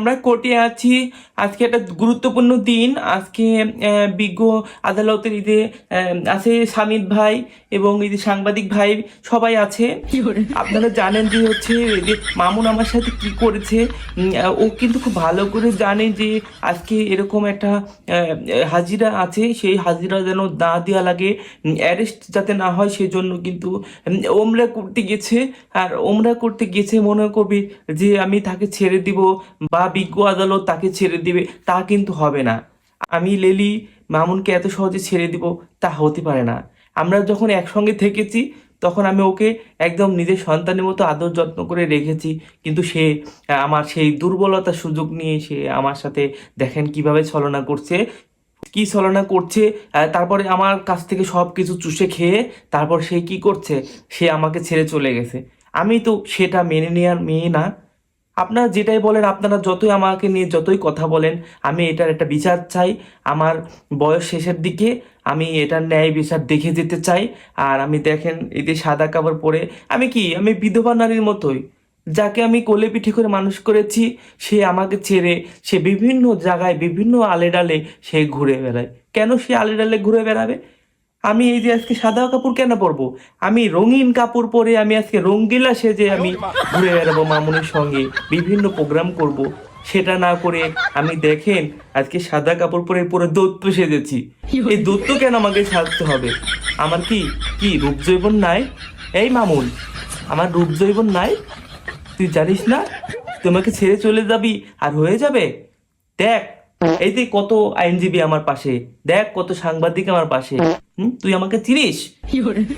আমরা কোর্টে আছি। আজকে একটা গুরুত্বপূর্ণ দিন। আজকে বিজ্ঞ আদালতের ঈদে আছে সামিদ ভাই এবং এই যে সাংবাদিক ভাই সবাই আছে। আপনারা জানেন যে হচ্ছে যে মামুন আমার সাথে কি করেছে? ও কিন্তু খুব ভালো করে জানে যে আজকে এরকম একটা হাজিরা আছে। সেই হাজিরা যেন না দেওয়া লাগে অ্যারেস্ট যাতে না হয় সেজন্য কিন্তু ওমরা করতে গেছে। আর ওমরা করতে গেছে মনে করবে যে আমি তাকে ছেড়ে দিব বা বিজ্ঞ আদালত তাকে ছেড়ে দিবে, তা কিন্তু হবে না। আমি লেলি মামুনকে এত সহজে ছেড়ে দিব, তা হতে পারে না। আমরা যখন একসঙ্গে থেকেছি, তখন আমি ওকে একদম নিজের সন্তানের মতো আদর যত্ন করে রেখেছি, কিন্তু সে, আমার সেই দুর্বলতার সুযোগ নিয়ে সে আমার সাথে দেখেন কীভাবে ছলনা করছে, কি ছলনা করছে তারপরে আমার কাছ থেকে সব কিছু চুষে খেয়ে, তারপর সে কি করছে, সে আমাকে ছেড়ে চলে গেছে। আমি তো সেটা মেনে নেওয়ার মেয়ে না। আপনারা যেটাই বলেন, আপনারা যতই আমাকে নিয়ে যতই কথা বলেন, আমি এটার একটা বিচার চাই। আমার বয়স শেষের দিকে আমি এটার ন্যায় বিচার দেখে যেতে চাই। আর আমি দেখেন যে সাদা কাপড় পরে আমি কি? আমি বিধবা নারীর মতোই। যাকে আমি কোলে পিঠে করে মানুষ করেছি, সে আমাকে ছেড়ে, সে বিভিন্ন জায়গায় বিভিন্ন আলে ডালে সে ঘুরে বেড়ায়। কেন সে আলে ডালে ঘুরে বেড়াবে? আমি এই যে আজকে সাদা কাপড় কেন পরবো? আমি রঙিন কাপড় পরে আমি আজকে রঙ্গিলা সেজে আমি ঘুরে বেড়াবো মামুনির সঙ্গে, বিভিন্ন প্রোগ্রাম করব। সেটা না করে আমি দেখেন, আজকে সাদা কাপড় পরে পুরো দৈত্য সেজেছি। এই দৈত্য কেন আমাকে সাজতে হবে? আমার কি কি রূপ জৈবন নাই? এই মামুন, আমার রূপ জৈবন নাই? তুই জানিস না? তোমাকে ছেড়ে চলে যাবি আর হয়ে যাবে? দেখ, এই যে কত আইনজীবী আমার পাশে, দেখ কত সাংবাদিক আমার পাশে। হুম? তুই আমাকে চিনিস?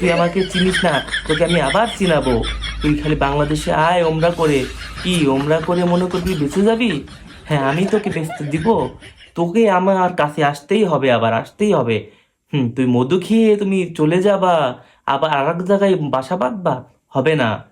তুই আমাকে চিনিস না তোকে আমি আবার চিনাবো। তুই খালি বাংলাদেশে আয় ওমরা করে। কি ওমরা করে মনে করবি বেঁচে যাবি? হ্যাঁ আমি তোকে বেঁচতে দিব। তোকে আমার কাছে আসতেই হবে আবার আসতেই হবে। হুম তুই মধু খেয়ে তুমি চলে যাবা আবার আর এক জায়গায় বাসা বাঁধবা। হবে না।